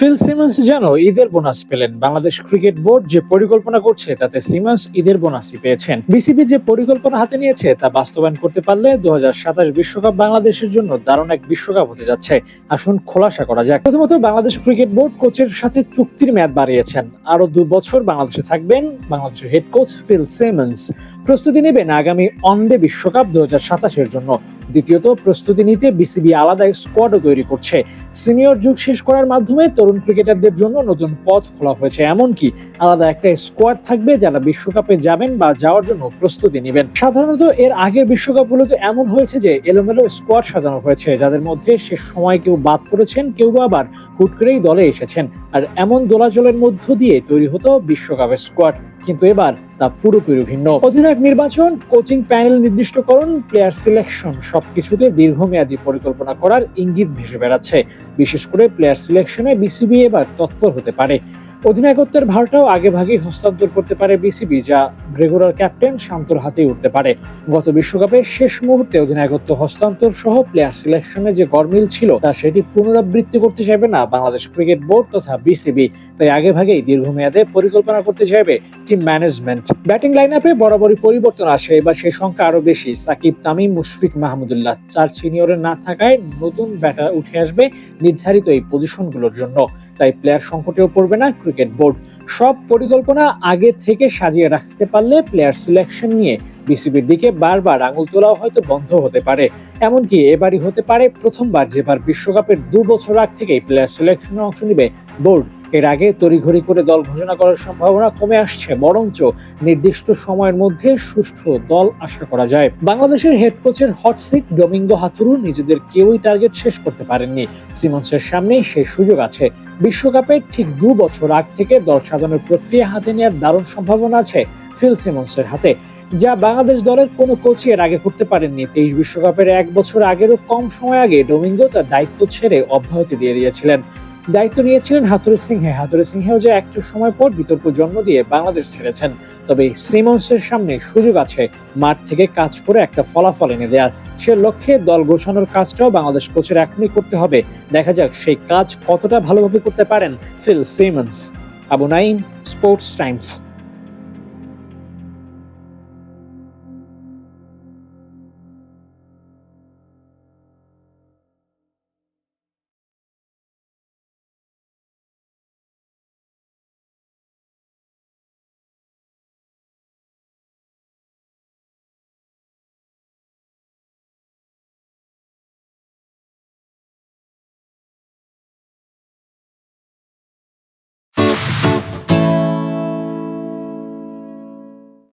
Phil Simmons যেন ঈদের bonus পেলেন। বাংলাদেশ ক্রিকেট বোর্ড যে পরিকল্পনা করছে, তাতে সিমন্স ঈদের বোনাসই পেয়েছেন। বিসিবি যে পরিকল্পনা হাতে নিয়েছে, তা বাস্তবায়ন করতে পারলে দু বিশ্বকাপ বাংলাদেশের জন্য দারুণ এক বিশ্বকাপ হতে যাচ্ছে। আসুন খোলাসা করা যাক। প্রথমত, বাংলাদেশ ক্রিকেট বোর্ড কোচের সাথে চুক্তির মেয়াদ বাড়িয়েছেন। আরও দু বছর বাংলাদেশে থাকবেন বাংলাদেশের হেড কোচ ফিল সিমন্স। প্রস্তুতি নেবেন আগামী অনডে বিশ্বকাপ দুহাজার সাতাশ এর জন্য। দ্বিতীয়ত, প্রস্তুতি নিতে বিসিবি আলাদা স্কোয়াডও তৈরি করছে। সিনিয়র যুগ শেষ করার মাধ্যমে তরুণ ক্রিকেটারদের জন্য নতুন পথ খোলা হয়েছে। এমনকি আলাদা একটা স্কোয়াড থাকবে যারা বিশ্বকাপে যাবেন বা যাওয়ার জন্য প্রস্তুতি নেবেন। সাধারণত এর আগের বিশ্বকাপগুলোতে এমন হয়েছে যে এলোমেলো স্কোয়াড সাজানো হয়েছে, যাদের মধ্যে সে সময় কেউ বাদ পড়েছেন, কেউ আবার হুট করেই দলে এসেছেন। আর এমন দোলাচলের মধ্য দিয়ে তৈরি হতো বিশ্বকাপের স্কোয়াড কিন্তু এবার তা পুরোপুরি ভিন্ন। অধিনায়ক নির্বাচন, কোচিং প্যানেল নির্দিষ্টকরণ, প্লেয়ার সিলেকশন সবকিছুতে দীর্ঘমেয়াদী পরিকল্পনা করার ইঙ্গিত ভেসে বেড়াচ্ছে। বিশেষ করে প্লেয়ার সিলেকশনে বিসিবি এবার তৎপর হতে পারে। অধিনায়কত্বের ভারটাও আগে ভাগেই হস্তান্তর করতে পারে বিসিবি, যা রেগুলার ক্যাপ্টেন শান্তর হাতেই উঠতে পারে। গত বিশ্বকাপে শেষ মুহূর্তে অধিনায়কত্ব হস্তান্তর সহ প্লেয়ার সিলেকশনে যে গরমিল ছিল, তা সেটি পুনরাবৃত্তি করতে চাইবে না বাংলাদেশ ক্রিকেট বোর্ড তথা বিসিবি। তাই আগে ভাগেই দীর্ঘমেয়াদে পরিকল্পনা করতে চাইবে টিম ম্যানেজমেন্ট ব্যাটিং লাইন আপে বরাবরই পরিবর্তন আসে, এবার সেই সংখ্যা আরও বেশি। সাকিব, তামিম, মুশফিক মাহমুদুল্লাহ চার সিনিয়রের না থাকায় নতুন ব্যাটার উঠে আসবে নির্ধারিত এই পজিশনগুলোর জন্য। তাই প্লেয়ার সংকটেও পড়বে না ক্রিকেট বোর্ড। সব পরিকল্পনা আগে থেকে সাজিয়ে রাখতে পারলে প্লেয়ার সিলেকশন নিয়ে বিসিবির দিকে বারবার আঙুল তোলাও হয়তো বন্ধ হতে পারে। এমনকি এবারই হতে পারে প্রথমবার, যেবার বিশ্বকাপের দু বছর আগ থেকেই প্লেয়ার সিলেকশনে অংশ নিবে বোর্ড। এর আগে তড়িঘড়ি করে দল ঘোষণা করার সম্ভাবনা কমে আসছে, বরঞ্চ নির্দিষ্ট সময়ের মধ্যে সুষ্ঠু দল আশা করা যায়। বাংলাদেশের হেড কোচের হট সিট ডোমিঙ্গো হাতুরু নিজেদের কেউই টার্গেট শেষ করতে পারেননি। সিমন্সের সামনে সেই সুযোগ আছে। বিশ্বকাপের ঠিক দু বছর আগ থেকে দল সাজানোর প্রক্রিয়া হাতে নেওয়ার দারুণ সম্ভাবনা আছে ফিল সিমন্সের হাতে। যা বাংলাদেশ দলের কোনো কোচই এর আগে করতে পারেননি। তেইশ বিশ্বকাপের এক বছর আগেরও কম সময় আগে ডোমিঙ্গো তার দায়িত্ব ছেড়ে অব্যাহতি দিয়ে দিয়েছিলেন। দায়িত্ব নিয়েছিলেন হাথুরু সিংহে। হাথুরু সিংহেও যে একটু সময় পর বিতর্ক জন্ম দিয়ে বাংলাদেশ ছেড়েছেন। তবে সিমন্সের সামনে সুযোগ আছে মাঠ থেকে কাজ করে একটা ফলাফল এনে দেওয়ার সে লক্ষ্যে দল গোছানোর কাজটাও বাংলাদেশ কোচের এখনই করতে হবে। দেখা যাক সেই কাজ কতটা ভালোভাবে করতে পারেন Phil Simmons. Abu Naim sports times.